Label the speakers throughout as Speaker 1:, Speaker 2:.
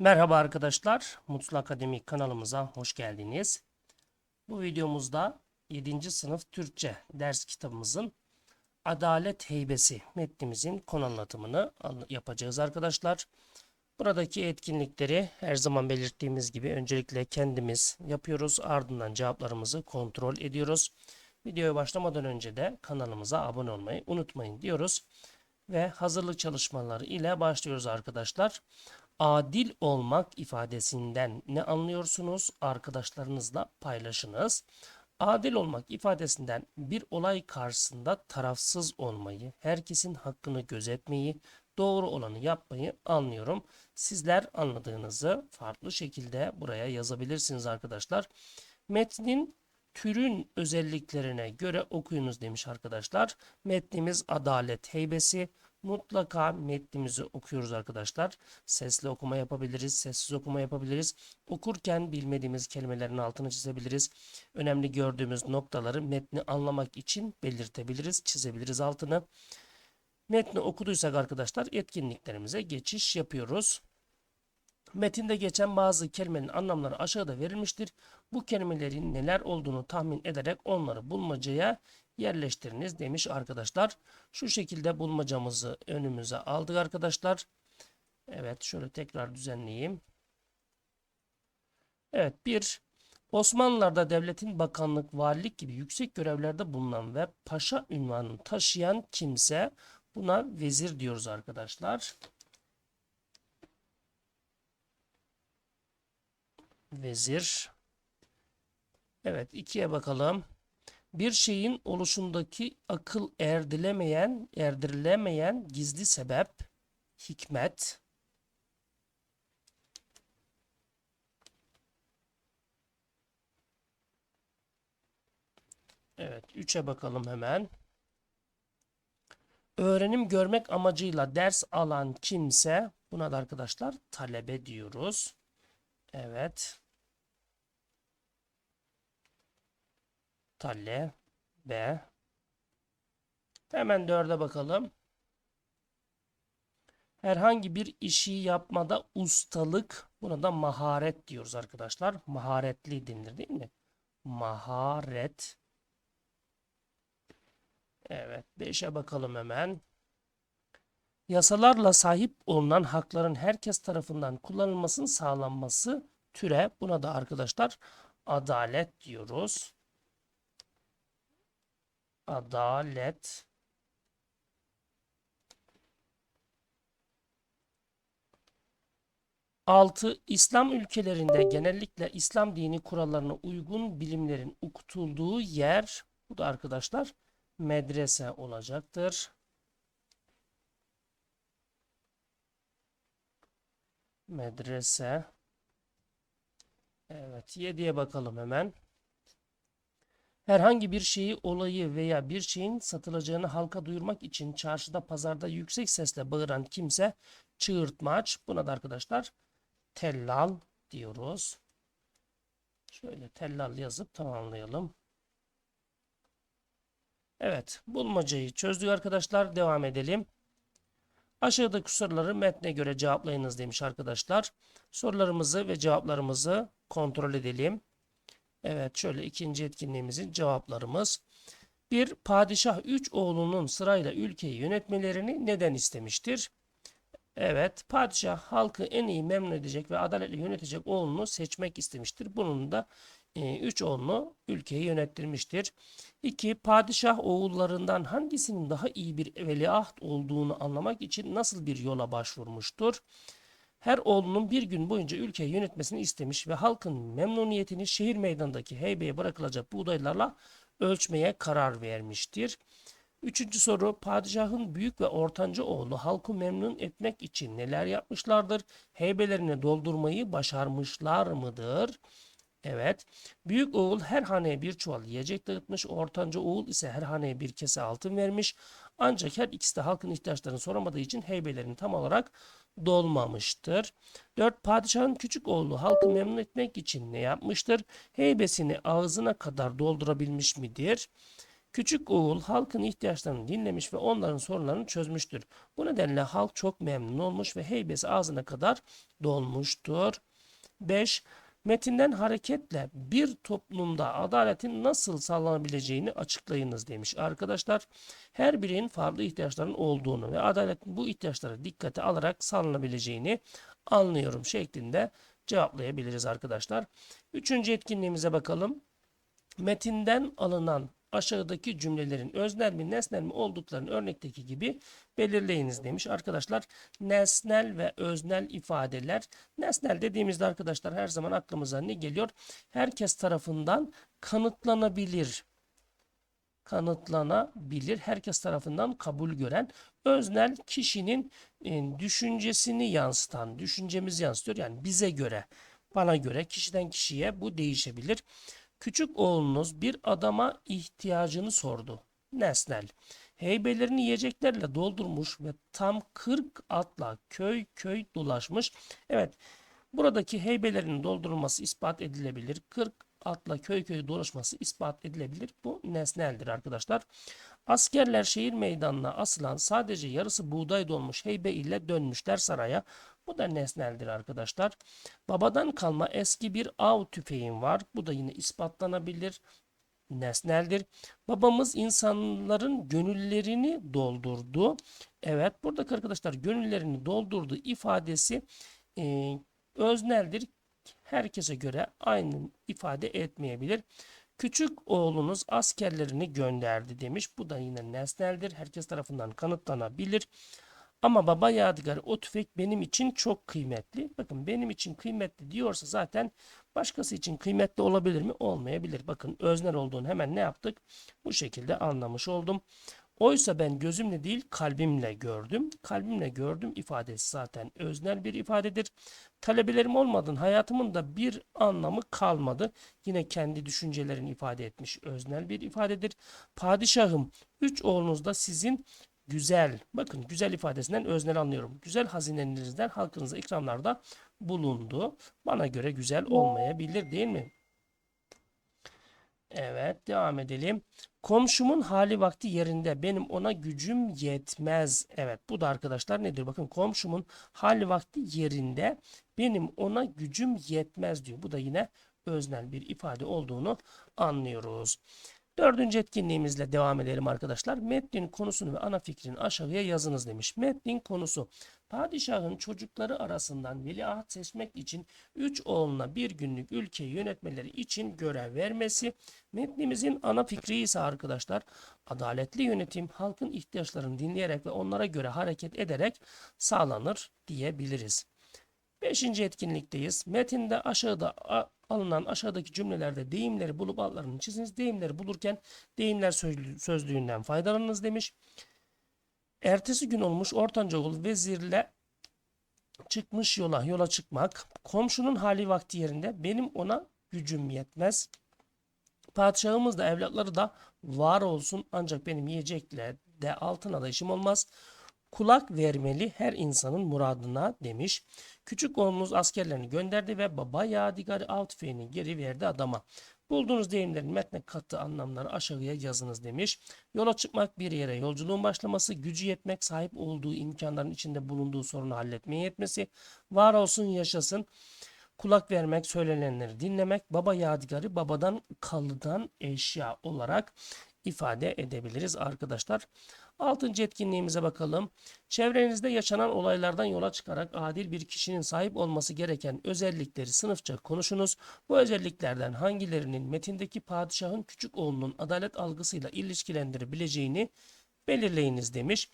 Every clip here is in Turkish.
Speaker 1: Merhaba arkadaşlar, Mutlu Akademik kanalımıza hoş geldiniz. Bu videomuzda 7. sınıf Türkçe ders kitabımızın Adalet Heybesi metnimizin konu anlatımını anla- yapacağız arkadaşlar. Buradaki etkinlikleri her zaman belirttiğimiz gibi öncelikle kendimiz yapıyoruz, ardından cevaplarımızı kontrol ediyoruz. Videoya başlamadan önce de kanalımıza abone olmayı unutmayın diyoruz. Ve hazırlık çalışmaları ile başlıyoruz arkadaşlar. Adil olmak ifadesinden ne anlıyorsunuz? Arkadaşlarınızla paylaşınız. Adil olmak ifadesinden bir olay karşısında tarafsız olmayı, herkesin hakkını gözetmeyi, doğru olanı yapmayı anlıyorum. Sizler anladığınızı farklı şekilde buraya yazabilirsiniz arkadaşlar. Metnin türün özelliklerine göre okuyunuz demiş arkadaşlar. Metnimiz adalet heybesi. Mutlaka metnimizi okuyoruz arkadaşlar. Sesli okuma yapabiliriz, sessiz okuma yapabiliriz. Okurken bilmediğimiz kelimelerin altını çizebiliriz. Önemli gördüğümüz noktaları metni anlamak için belirtebiliriz, çizebiliriz altını. Metni okuduysak arkadaşlar etkinliklerimize geçiş yapıyoruz. Metinde geçen bazı kelimenin anlamları aşağıda verilmiştir. Bu kelimelerin neler olduğunu tahmin ederek onları bulmacaya yerleştiriniz demiş arkadaşlar. Şu şekilde bulmacamızı önümüze aldık arkadaşlar. Evet şöyle tekrar düzenleyeyim. Evet bir Osmanlılar'da devletin bakanlık, valilik gibi yüksek görevlerde bulunan ve paşa ünvanını taşıyan kimse buna vezir diyoruz arkadaşlar. Vezir. Evet ikiye bakalım. Bir şeyin oluşundaki akıl erdilemeyen, erdirilemeyen gizli sebep, hikmet. Evet, üçe bakalım hemen. Öğrenim görmek amacıyla ders alan kimse, buna da arkadaşlar talebe diyoruz. Evet. Talebe. Hemen dörde bakalım. Herhangi bir işi yapmada ustalık, buna da maharet diyoruz arkadaşlar. Maharetli denilir değil mi? Maharet. Evet, beşe bakalım hemen. Yasalarla sahip olunan hakların herkes tarafından kullanılmasının sağlanması türe. Buna da arkadaşlar adalet diyoruz. Adalet. Altı, İslam ülkelerinde genellikle İslam dini kurallarına uygun bilimlerin okutulduğu yer, bu da arkadaşlar medrese olacaktır. Medrese. Evet, 7'ye bakalım hemen. Herhangi bir şeyi, olayı veya bir şeyin satılacağını halka duyurmak için çarşıda, pazarda yüksek sesle bağıran kimse çığırtmaç. Buna da arkadaşlar tellal diyoruz. Şöyle tellal yazıp tamamlayalım. Evet, bulmacayı çözdük arkadaşlar. Devam edelim. Aşağıdaki soruları metne göre cevaplayınız demiş arkadaşlar. Sorularımızı ve cevaplarımızı kontrol edelim. Evet şöyle ikinci etkinliğimizin cevaplarımız. Bir padişah üç oğlunun sırayla ülkeyi yönetmelerini neden istemiştir? Evet padişah halkı en iyi memnun edecek ve adaletle yönetecek oğlunu seçmek istemiştir. Bunun da e, üç oğlunu ülkeyi yönettirmiştir. 2. Padişah oğullarından hangisinin daha iyi bir veliaht olduğunu anlamak için nasıl bir yola başvurmuştur? Her oğlunun bir gün boyunca ülkeyi yönetmesini istemiş ve halkın memnuniyetini şehir meydanındaki heybeye bırakılacak buğdaylarla ölçmeye karar vermiştir. Üçüncü soru, padişahın büyük ve ortanca oğlu halkı memnun etmek için neler yapmışlardır? Heybelerini doldurmayı başarmışlar mıdır? Evet. Büyük oğul her haneye bir çuval yiyecek dağıtmış. Ortanca oğul ise her haneye bir kese altın vermiş. Ancak her ikisi de halkın ihtiyaçlarını soramadığı için heybelerini tam olarak dolmamıştır. 4. Padişahın küçük oğlu halkı memnun etmek için ne yapmıştır? Heybesini ağzına kadar doldurabilmiş midir? Küçük oğul halkın ihtiyaçlarını dinlemiş ve onların sorunlarını çözmüştür. Bu nedenle halk çok memnun olmuş ve heybesi ağzına kadar dolmuştur. 5. Metinden hareketle bir toplumda adaletin nasıl sağlanabileceğini açıklayınız demiş. Arkadaşlar her birinin farklı ihtiyaçların olduğunu ve adaletin bu ihtiyaçları dikkate alarak sağlanabileceğini anlıyorum şeklinde cevaplayabiliriz arkadaşlar. Üçüncü etkinliğimize bakalım. Metinden alınan aşağıdaki cümlelerin öznel mi nesnel mi olduklarını örnekteki gibi belirleyiniz demiş. Arkadaşlar nesnel ve öznel ifadeler. Nesnel dediğimizde arkadaşlar her zaman aklımıza ne geliyor? Herkes tarafından kanıtlanabilir. Kanıtlanabilir. Herkes tarafından kabul gören. Öznel kişinin e, düşüncesini yansıtan, düşüncemizi yansıtıyor. Yani bize göre, bana göre, kişiden kişiye bu değişebilir. Küçük oğlunuz bir adama ihtiyacını sordu. Nesnel. Heybelerini yiyeceklerle doldurmuş ve tam 40 atla köy köy dolaşmış. Evet, buradaki heybelerin doldurulması ispat edilebilir. 40 atla köy köy dolaşması ispat edilebilir. Bu nesneldir arkadaşlar. Askerler şehir meydanına asılan sadece yarısı buğday dolmuş heybe ile dönmüşler saraya. Bu da nesneldir arkadaşlar. Babadan kalma eski bir av tüfeğim var. Bu da yine ispatlanabilir. Nesneldir. Babamız insanların gönüllerini doldurdu. Evet buradaki arkadaşlar gönüllerini doldurdu ifadesi e, özneldir. Herkese göre aynı ifade etmeyebilir. Küçük oğlunuz askerlerini gönderdi demiş. Bu da yine nesneldir. Herkes tarafından kanıtlanabilir. Ama baba yadigarı o tüfek benim için çok kıymetli. Bakın benim için kıymetli diyorsa zaten başkası için kıymetli olabilir mi? Olmayabilir. Bakın öznel olduğunu hemen ne yaptık? Bu şekilde anlamış oldum. Oysa ben gözümle değil kalbimle gördüm. Kalbimle gördüm ifadesi zaten öznel bir ifadedir. Talebelerim olmadın hayatımın da bir anlamı kalmadı. Yine kendi düşüncelerini ifade etmiş öznel bir ifadedir. Padişahım üç oğlunuz da sizin güzel, bakın güzel ifadesinden öznel anlıyorum. Güzel hazinelerinizden halkınıza ikramlarda bulundu. Bana göre güzel olmayabilir değil mi? Evet devam edelim. Komşumun hali vakti yerinde benim ona gücüm yetmez. Evet bu da arkadaşlar nedir? Bakın komşumun hali vakti yerinde benim ona gücüm yetmez diyor. Bu da yine öznel bir ifade olduğunu anlıyoruz. Dördüncü etkinliğimizle devam edelim arkadaşlar. Metnin konusunu ve ana fikrini aşağıya yazınız demiş. Metnin konusu padişahın çocukları arasından veliaht seçmek için 3 oğluna bir günlük ülkeyi yönetmeleri için görev vermesi. Metnimizin ana fikri ise arkadaşlar adaletli yönetim halkın ihtiyaçlarını dinleyerek ve onlara göre hareket ederek sağlanır diyebiliriz. Beşinci etkinlikteyiz. Metinde aşağıda alınan aşağıdaki cümlelerde deyimleri bulup altlarını çiziniz. Deyimleri bulurken deyimler sözlüğünden faydalanınız demiş. Ertesi gün olmuş ortanca oğul vezirle çıkmış yola yola çıkmak. Komşunun hali vakti yerinde benim ona gücüm yetmez. Padişahımız da evlatları da var olsun ancak benim yiyecekle de altına da işim olmaz kulak vermeli her insanın muradına demiş. Küçük oğlumuz askerlerini gönderdi ve baba yadigarı av geri verdi adama. Bulduğunuz deyimlerin metne katı anlamları aşağıya yazınız demiş. Yola çıkmak bir yere yolculuğun başlaması, gücü yetmek, sahip olduğu imkanların içinde bulunduğu sorunu halletmeye yetmesi, var olsun yaşasın, kulak vermek, söylenenleri dinlemek, baba yadigarı babadan kalıdan eşya olarak ifade edebiliriz arkadaşlar. Altıncı etkinliğimize bakalım. Çevrenizde yaşanan olaylardan yola çıkarak adil bir kişinin sahip olması gereken özellikleri sınıfça konuşunuz. Bu özelliklerden hangilerinin metindeki padişahın küçük oğlunun adalet algısıyla ilişkilendirebileceğini belirleyiniz demiş.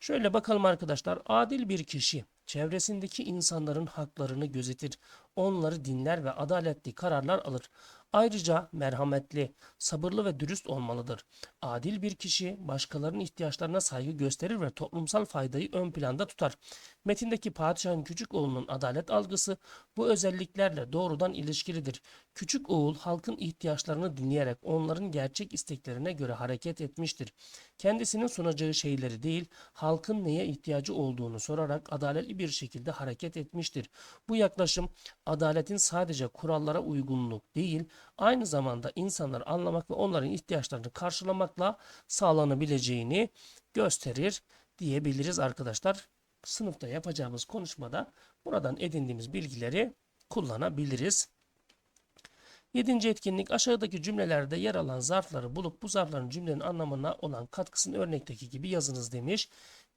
Speaker 1: Şöyle bakalım arkadaşlar. Adil bir kişi çevresindeki insanların haklarını gözetir, onları dinler ve adaletli kararlar alır. Ayrıca merhametli, sabırlı ve dürüst olmalıdır. Adil bir kişi başkalarının ihtiyaçlarına saygı gösterir ve toplumsal faydayı ön planda tutar. Metindeki padişahın küçük oğlunun adalet algısı bu özelliklerle doğrudan ilişkilidir. Küçük oğul halkın ihtiyaçlarını dinleyerek onların gerçek isteklerine göre hareket etmiştir. Kendisinin sunacağı şeyleri değil, halkın neye ihtiyacı olduğunu sorarak adaletli bir şekilde hareket etmiştir. Bu yaklaşım adaletin sadece kurallara uygunluk değil, aynı zamanda insanları anlamak ve onların ihtiyaçlarını karşılamakla sağlanabileceğini gösterir diyebiliriz arkadaşlar. Sınıfta yapacağımız konuşmada buradan edindiğimiz bilgileri kullanabiliriz. Yedinci etkinlik aşağıdaki cümlelerde yer alan zarfları bulup bu zarfların cümlenin anlamına olan katkısını örnekteki gibi yazınız demiş.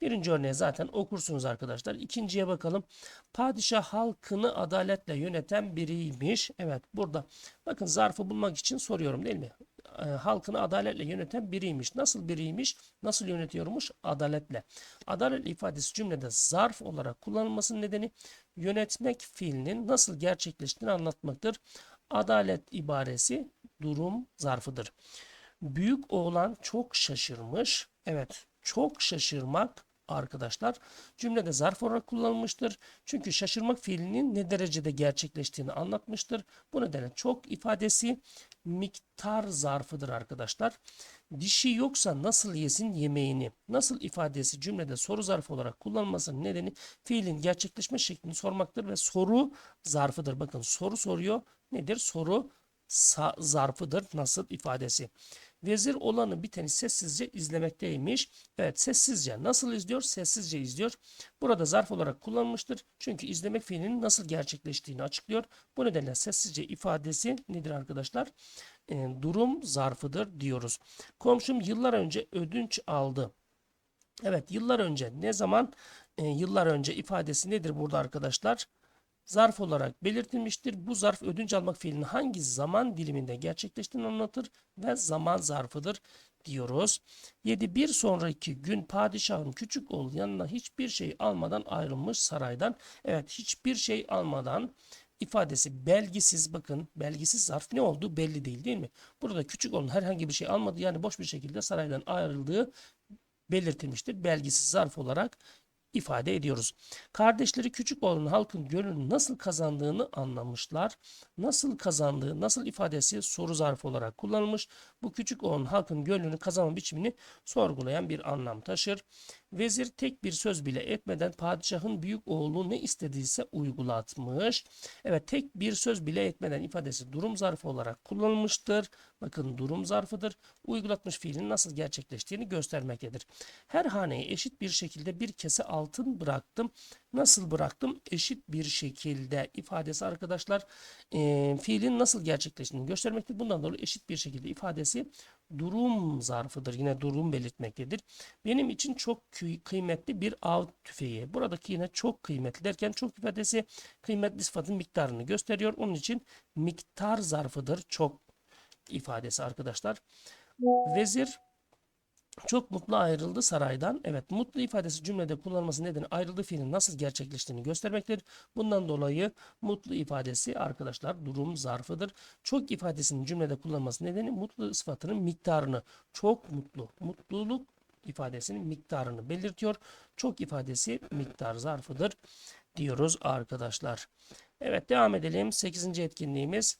Speaker 1: Birinci örneği zaten okursunuz arkadaşlar. İkinciye bakalım. Padişah halkını adaletle yöneten biriymiş. Evet burada bakın zarfı bulmak için soruyorum değil mi? Ee, halkını adaletle yöneten biriymiş. Nasıl biriymiş? Nasıl yönetiyormuş? Adaletle. Adaletle ifadesi cümlede zarf olarak kullanılmasının nedeni yönetmek fiilinin nasıl gerçekleştiğini anlatmaktır. Adalet ibaresi durum zarfıdır. Büyük oğlan çok şaşırmış. Evet, çok şaşırmak arkadaşlar cümlede zarf olarak kullanılmıştır. Çünkü şaşırmak fiilinin ne derecede gerçekleştiğini anlatmıştır. Bu nedenle çok ifadesi miktar zarfıdır arkadaşlar. Dişi yoksa nasıl yesin yemeğini? Nasıl ifadesi cümlede soru zarfı olarak kullanılmasının nedeni fiilin gerçekleşme şeklini sormaktır ve soru zarfıdır. Bakın soru soruyor. Nedir? Soru zarfıdır. Nasıl ifadesi. Vezir olanı biteni sessizce izlemekteymiş. Evet sessizce. Nasıl izliyor? Sessizce izliyor. Burada zarf olarak kullanılmıştır. Çünkü izlemek fiilinin nasıl gerçekleştiğini açıklıyor. Bu nedenle sessizce ifadesi nedir arkadaşlar? E, durum zarfıdır diyoruz. Komşum yıllar önce ödünç aldı. Evet yıllar önce ne zaman? E, yıllar önce ifadesi nedir burada arkadaşlar? Zarf olarak belirtilmiştir. Bu zarf ödünç almak fiilinin hangi zaman diliminde gerçekleştiğini anlatır ve zaman zarfıdır diyoruz. 7. Bir sonraki gün padişahın küçük oğlu yanına hiçbir şey almadan ayrılmış saraydan. Evet hiçbir şey almadan ifadesi belgisiz bakın belgisiz zarf ne oldu belli değil değil mi? Burada küçük oğlun herhangi bir şey almadı yani boş bir şekilde saraydan ayrıldığı belirtilmiştir. Belgisiz zarf olarak ifade ediyoruz. Kardeşleri küçük oğlunun halkın gönlünü nasıl kazandığını anlamışlar. Nasıl kazandığı, nasıl ifadesi soru zarfı olarak kullanılmış. Bu küçük oğlun halkın gönlünü kazanma biçimini sorgulayan bir anlam taşır. Vezir tek bir söz bile etmeden padişahın büyük oğlu ne istediyse uygulatmış. Evet tek bir söz bile etmeden ifadesi durum zarfı olarak kullanılmıştır. Bakın durum zarfıdır. Uygulatmış fiilin nasıl gerçekleştiğini göstermektedir. Her haneye eşit bir şekilde bir kese altın bıraktım. Nasıl bıraktım? Eşit bir şekilde ifadesi arkadaşlar e, fiilin nasıl gerçekleştiğini göstermektedir. Bundan dolayı eşit bir şekilde ifadesi durum zarfıdır. Yine durum belirtmektedir. Benim için çok kıymetli bir av tüfeği. Buradaki yine çok kıymetli derken çok ifadesi kıymetli sıfatın miktarını gösteriyor. Onun için miktar zarfıdır. Çok ifadesi arkadaşlar. Vezir çok mutlu ayrıldı saraydan. Evet mutlu ifadesi cümlede kullanılması nedeni ayrıldığı fiilin nasıl gerçekleştiğini göstermektedir. Bundan dolayı mutlu ifadesi arkadaşlar durum zarfıdır. Çok ifadesinin cümlede kullanılması nedeni mutlu sıfatının miktarını çok mutlu mutluluk ifadesinin miktarını belirtiyor. Çok ifadesi miktar zarfıdır diyoruz arkadaşlar. Evet devam edelim. 8. etkinliğimiz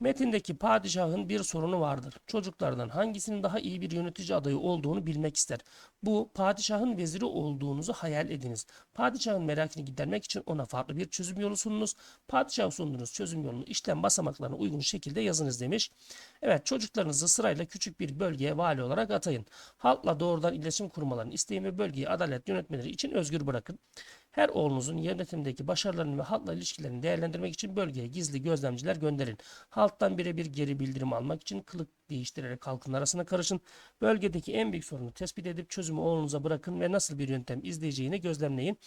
Speaker 1: Metindeki padişahın bir sorunu vardır. Çocuklardan hangisinin daha iyi bir yönetici adayı olduğunu bilmek ister. Bu padişahın veziri olduğunuzu hayal ediniz. Padişahın merakını gidermek için ona farklı bir çözüm yolu sununuz. Padişah sunduğunuz çözüm yolunu işlem basamaklarına uygun şekilde yazınız demiş. Evet çocuklarınızı sırayla küçük bir bölgeye vali olarak atayın. Halkla doğrudan iletişim kurmalarını isteyin ve bölgeyi adalet yönetmeleri için özgür bırakın. Her oğlunuzun yönetimdeki başarılarını ve halkla ilişkilerini değerlendirmek için bölgeye gizli gözlemciler gönderin. Halktan birebir geri bildirim almak için kılık değiştirerek halkın arasına karışın. Bölgedeki en büyük sorunu tespit edip çözümü oğlunuza bırakın ve nasıl bir yöntem izleyeceğini gözlemleyin.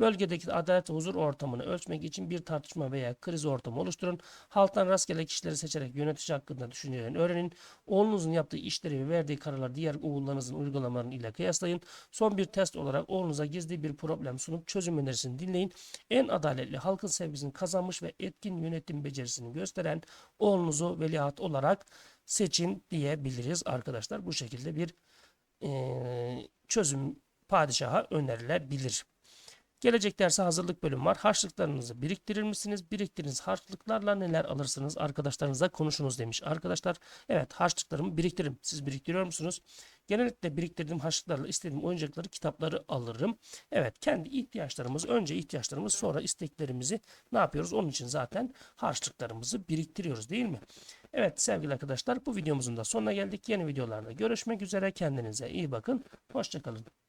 Speaker 1: Bölgedeki adalet ve huzur ortamını ölçmek için bir tartışma veya kriz ortamı oluşturun. Halktan rastgele kişileri seçerek yönetici hakkında düşüncelerini öğrenin. Oğlunuzun yaptığı işleri ve verdiği kararlar diğer oğullarınızın uygulamalarının ile kıyaslayın. Son bir test olarak oğlunuza gizli bir problem sunup çözüm önerisini dinleyin. En adaletli halkın sevgisini kazanmış ve etkin yönetim becerisini gösteren oğlunuzu veliaht olarak seçin diyebiliriz arkadaşlar. Bu şekilde bir e, çözüm padişaha önerilebilir. Gelecek derse hazırlık bölümü var. Harçlıklarınızı biriktirir misiniz? Biriktiriniz harçlıklarla neler alırsınız? Arkadaşlarınızla konuşunuz demiş. Arkadaşlar evet harçlıklarımı biriktiririm. Siz biriktiriyor musunuz? Genellikle biriktirdiğim harçlıklarla istediğim oyuncakları, kitapları alırım. Evet kendi ihtiyaçlarımız, önce ihtiyaçlarımız sonra isteklerimizi ne yapıyoruz? Onun için zaten harçlıklarımızı biriktiriyoruz değil mi? Evet sevgili arkadaşlar bu videomuzun da sonuna geldik. Yeni videolarda görüşmek üzere. Kendinize iyi bakın. Hoşçakalın.